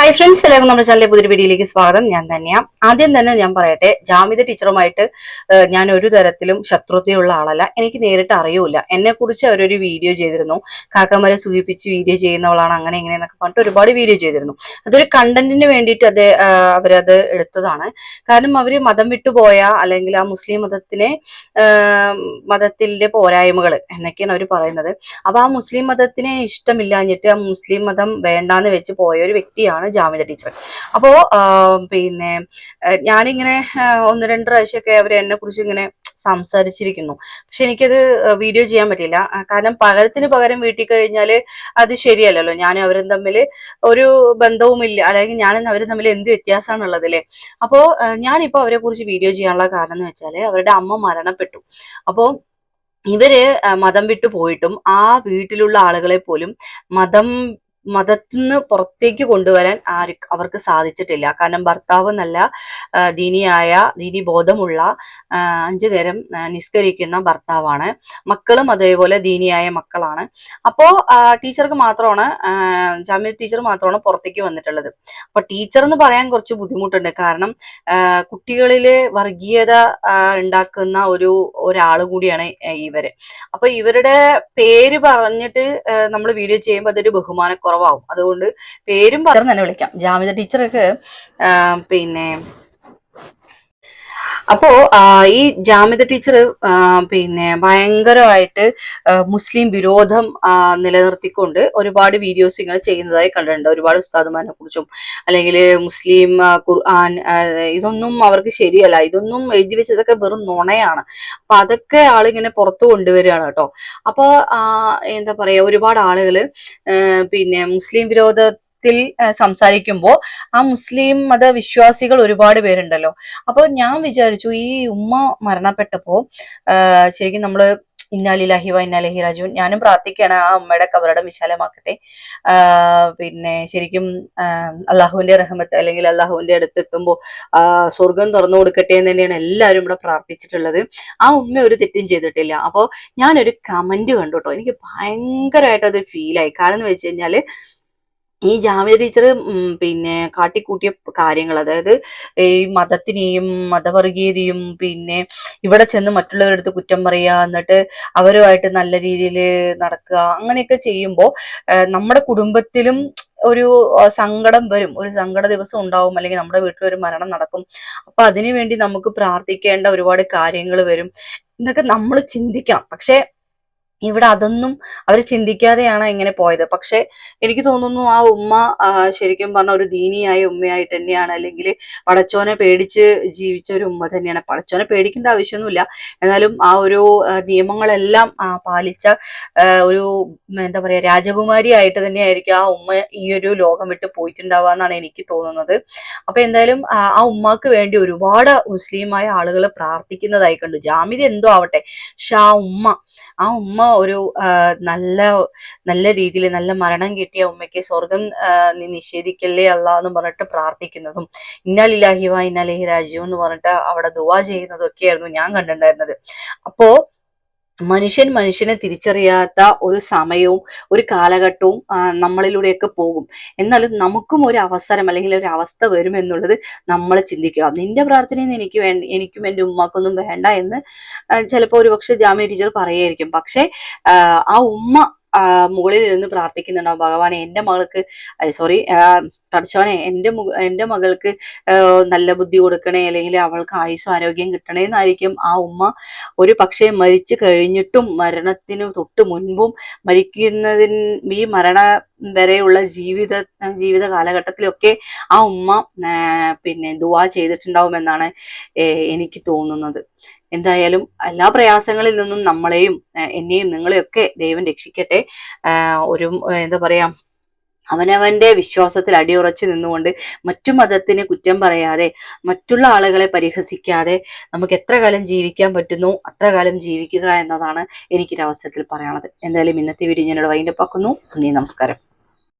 Hi friends എല്ലാവർക്കും നമ്മുടെ ചാനലിലെ പുതിയൊരു വീഡിയോയിലേക്ക് സ്വാഗതം. ഞാൻ തന്നെയാണ് ആദ്യം തന്നെ ഞാൻ പറയട്ടെ ജാമിത ടീച്ചറുമായിട്ട് ഞാൻ ഒരു തരത്തിലും ശത്രുതയുള്ള ആളല്ല. എനിക്ക് നേരിട്ട് അറിയൂല എന്നെ കുറിച്ച് അവരൊരു വീഡിയോ ചെയ്തിരുന്നു. കാക്കമാരെ സൂചിപ്പിച്ച് വീഡിയോ ചെയ്യുന്നവളാണ് അങ്ങനെ ഇങ്ങനെ എന്നൊക്കെ പറഞ്ഞിട്ട് ഒരുപാട് വീഡിയോ ചെയ്തിരുന്നു. അതൊരു കണ്ടന്റിന് വേണ്ടിയിട്ട് അത് അവരത് എടുത്തതാണ്. കാരണം അവർ മതം വിട്ടുപോയ അല്ലെങ്കിൽ ആ മുസ്ലിം മതത്തിനെ മതത്തിന്റെ പോരായ്മകൾ എന്നൊക്കെയാണ് അവർ പറയുന്നത്. അപ്പൊ ആ മുസ്ലിം മതത്തിനെ ഇഷ്ടമില്ലാഞ്ഞിട്ട് ആ മുസ്ലിം മതം വേണ്ടാന്ന് വെച്ച് പോയ ഒരു വ്യക്തിയാണ് ജാമിത ടീച്ചർ അപ്പോ പിന്നെ ഞാനിങ്ങനെ ഒന്ന് രണ്ട് പ്രാവശ്യമൊക്കെ അവർ എന്നെ കുറിച്ച് ഇങ്ങനെ സംസാരിച്ചിരിക്കുന്നു. പക്ഷെ എനിക്കത് വീഡിയോ ചെയ്യാൻ പറ്റില്ല കാരണം പകരത്തിന് പകരം വീട്ടിൽ കഴിഞ്ഞാൽ അത് ശരിയല്ലല്ലോ. ഞാനും അവരും തമ്മിൽ ഒരു ബന്ധവുമില്ല. അല്ലെങ്കിൽ ഞാനും അവരും തമ്മിൽ എന്ത് വ്യത്യാസമാണുള്ളത് അല്ലേ അപ്പോ ഞാനിപ്പോ അവരെ കുറിച്ച് വീഡിയോ ചെയ്യാനുള്ള കാരണം എന്ന് വെച്ചാൽ അവരുടെ അമ്മ മരണപ്പെട്ടു. അപ്പോ ഇവർ മതം വിട്ടു പോയിട്ടും ആ വീട്ടിലുള്ള ആളുകളെ പോലും മതം മതത്തിന്ന് പുറത്തേക്ക് കൊണ്ടുവരാൻ ആര് അവർക്ക് സാധിച്ചിട്ടില്ല. കാരണം ഭർത്താവ് നല്ല ദീനിയായ ദീനി ബോധമുള്ള അഞ്ചു നേരം നിസ്കരിക്കുന്ന ഭർത്താവാണ്. മക്കളും അതേപോലെ ദീനിയായ മക്കളാണ്. അപ്പോ ടീച്ചർക്ക് മാത്രമാണ് ജാമ്യ ടീച്ചർ മാത്രമാണ് പുറത്തേക്ക് വന്നിട്ടുള്ളത്. അപ്പൊ ടീച്ചർ എന്ന് പറയാൻ കുറച്ച് ബുദ്ധിമുട്ടുണ്ട്. കാരണം കുട്ടികളിലെ വർഗീയത ഉണ്ടാക്കുന്ന ഒരു ഒരാൾ കൂടിയാണ് ഇവർ. അപ്പൊ ഇവരുടെ പേര് പറഞ്ഞിട്ട് നമ്മൾ വീഡിയോ ചെയ്യുമ്പോൾ അതൊരു ബഹുമാനക്കുറവാകും അതുകൊണ്ട് പേരും പറഞ്ഞു തന്നെ വിളിക്കാം. ജാമിത ടീച്ചർക്ക് പിന്നെ അപ്പോ ഈ ജാമിത ടീച്ചർ പിന്നെ ഭയങ്കരമായിട്ട് മുസ്ലിം വിരോധം നിലനിർത്തിക്കൊണ്ട് ഒരുപാട് വീഡിയോസ് ഇങ്ങനെ ചെയ്യുന്നതായി കണ്ടിട്ടുണ്ട്. ഒരുപാട് ഉസ്താദുമാരെ കുറിച്ചും അല്ലെങ്കിൽ മുസ്ലിം ഖുർആൻ ഇതൊന്നും അവർക്ക് ശരിയല്ല. ഇതൊന്നും എഴുതി വെച്ചതൊക്കെ വെറും നുണയാണ്. അപ്പൊ അതൊക്കെ ആളിങ്ങനെ പുറത്തു കൊണ്ടുവരികയാണ് കേട്ടോ. അപ്പൊ ആ, എന്താ പറയാ ഒരുപാട് ആളുകൾ പിന്നെ മുസ്ലിം വിരോധത്തിൽ സംസാരിക്കുമ്പോൾ ആ മുസ്ലിം മത വിശ്വാസികൾ ഒരുപാട് പേരുണ്ടല്ലോ. അപ്പോൾ ഞാൻ വിചാരിച്ചു ഈ ഉമ്മ മരണപ്പെട്ടപ്പോൾ ശരിക്കും നമ്മൾ ഇന്നാലില്ലാഹി വ ഇന്നാലിഹി രാജു ഞാനും പ്രാർത്ഥിക്കുകയാണ് ആ അമ്മയുടെ കബറടം വിശാലമാക്കട്ടെ. പിന്നെ ശരിക്കും അള്ളാഹുവിന്റെ റഹമത്ത് അല്ലെങ്കിൽ അള്ളാഹുവിന്റെ അടുത്ത് എത്തുമ്പോൾ സ്വർഗം തുറന്നു കൊടുക്കട്ടെ എന്ന് തന്നെയാണ് എല്ലാവരും ഇവിടെ പ്രാർത്ഥിച്ചിട്ടുള്ളത്. ആ ഉമ്മ ഒരു തെറ്റും ചെയ്തിട്ടില്ല. അപ്പോൾ ഞാനൊരു കമന്റ് കണ്ടു കേട്ടോ എനിക്ക് ഭയങ്കരമായിട്ട് അത് ഫീലായി കാരണം എന്ന് വെച്ച് കഴിഞ്ഞാൽ ഈ ജാമ്യ ടീച്ചർ പിന്നെ കാട്ടിക്കൂട്ടിയ കാര്യങ്ങൾ അതായത് ഈ മതത്തിനെയും മതവർഗീയതയും പിന്നെ ഇവിടെ ചെന്ന് മറ്റുള്ളവരുടെ അടുത്ത് കുറ്റം പറയുക എന്നിട്ട് അവരുമായിട്ട് നല്ല രീതിയിൽ നടക്കുക അങ്ങനെയൊക്കെ ചെയ്യുമ്പോൾ നമ്മുടെ കുടുംബത്തിലും ഒരു സങ്കടം വരും. ഒരു സങ്കട ദിവസം ഉണ്ടാവും അല്ലെങ്കിൽ നമ്മുടെ വീട്ടിൽ ഒരു മരണം നടക്കും. അപ്പൊ അതിനു വേണ്ടി നമുക്ക് പ്രാർത്ഥിക്കേണ്ട ഒരുപാട് കാര്യങ്ങൾ വരും. എന്നൊക്കെ നമ്മൾ ചിന്തിക്കണം. പക്ഷെ ഇവിടെ അതൊന്നും അവർ ചിന്തിക്കാതെയാണ് ഇങ്ങനെ പോയത്. പക്ഷെ എനിക്ക് തോന്നുന്നു ആ ഉമ്മ ശരിക്കും പറഞ്ഞ ഒരു ദീനിയായ ഉമ്മയായിട്ട് തന്നെയാണ്. അല്ലെങ്കിൽ പടച്ചോനെ പേടിച്ച് ജീവിച്ച ഒരു ഉമ്മ തന്നെയാണ്. പടച്ചോനെ പേടിക്കേണ്ട ആവശ്യമൊന്നുമില്ല. എന്നാലും ആ ഒരു നിയമങ്ങളെല്ലാം പാലിച്ച ഒരു എന്താ പറയാ രാജകുമാരി ആയിട്ട് തന്നെയായിരിക്കും ആ ഉമ്മ ഈ ഒരു ലോകം വിട്ട് പോയിട്ടുണ്ടാവുക എന്നാണ് എനിക്ക് തോന്നുന്നത്. അപ്പൊ എന്തായാലും ആ ഉമ്മക്ക് വേണ്ടി ഒരുപാട് മുസ്ലിമായ ആളുകൾ പ്രാർത്ഥിക്കുന്നതായി കണ്ടു. ജാമിത എന്തോ ആവട്ടെ. പക്ഷെ ആ ഉമ്മ ആ ഉമ്മ ഒരു നല്ല നല്ല രീതിയിൽ നല്ല മരണം കിട്ടിയ ഉമ്മയ്ക്ക് സ്വർഗം നീ നിഷേധിക്കല്ലേ അല്ല എന്ന് പറഞ്ഞിട്ട് പ്രാർത്ഥിക്കുന്നതും ഇന്നാലില്ലാഹി വ ഇന്നാലിഹി രാജു എന്ന് പറഞ്ഞിട്ട് അവിടെ ദുവാ ചെയ്യുന്നതും ഒക്കെയായിരുന്നു ഞാൻ കണ്ടിട്ടുണ്ടായിരുന്നത്. അപ്പോ മനുഷ്യൻ മനുഷ്യനെ തിരിച്ചറിയാത്ത ഒരു സമയവും ഒരു കാലഘട്ടവും നമ്മളിലൂടെയൊക്കെ പോകും. എന്നാലും നമുക്കും ഒരു അവസരം അല്ലെങ്കിൽ ഒരു അവസ്ഥ വരും എന്നുള്ളത് നമ്മൾ ചിന്തിക്കുക. നിന്റെ പ്രാർത്ഥനയൊന്നും എനിക്ക് വേണ്ട എനിക്കും എന്റെ ഉമ്മാക്കൊന്നും വേണ്ട എന്ന് ചിലപ്പോൾ ഒരു പക്ഷെ ജാമ്യ ടീച്ചർ പറയായിരിക്കും പക്ഷേ ആ, ഉമ്മ മുകളിൽ ഇരുന്ന് പ്രാർത്ഥിക്കുന്നുണ്ടാവും ഭഗവാനെ എന്റെ മകൾക്ക് സോറി പഠിച്ചവനെ എന്റെ എന്റെ മകൾക്ക് നല്ല ബുദ്ധി കൊടുക്കണേ അല്ലെങ്കിൽ അവൾക്ക് ആയുസ്സും ആരോഗ്യം കിട്ടണേ എന്നായിരിക്കും ആ ഉമ്മ. ഒരു പക്ഷേ മരിച്ചു കഴിഞ്ഞിട്ടും മരണത്തിനു തൊട്ട് മുൻപും മരിക്കുന്നതിന് ഈ മരണ വരെയുള്ള ജീവിത ജീവിത കാലഘട്ടത്തിലൊക്കെ ആ ഉമ്മ പിന്നെ ദുവാ ചെയ്തിട്ടുണ്ടാവുമെന്നാണ് എനിക്ക് തോന്നുന്നത്. എന്തായാലും എല്ലാ പ്രയാസങ്ങളിൽ നിന്നും നമ്മളെയും എന്നെയും നിങ്ങളെയൊക്കെ ദൈവം രക്ഷിക്കട്ടെ. ഒരു എന്താ പറയാ അവനവന്റെ വിശ്വാസത്തിൽ അടിയുറച്ചു നിന്നുകൊണ്ട് മറ്റു മതത്തിന് കുറ്റം പറയാതെ മറ്റുള്ള ആളുകളെ പരിഹസിക്കാതെ നമുക്ക് എത്ര കാലം ജീവിക്കാൻ പറ്റുന്നു അത്ര കാലം ജീവിക്കുക എന്നതാണ് എനിക്കൊരവസരത്തിൽ പറയാനുള്ളത്. എന്തായാലും ഇന്നത്തെ വീഡിയോ ഞാനിവിടെ വൈൻഡപ്പാക്കുന്നു നന്ദി നമസ്കാരം.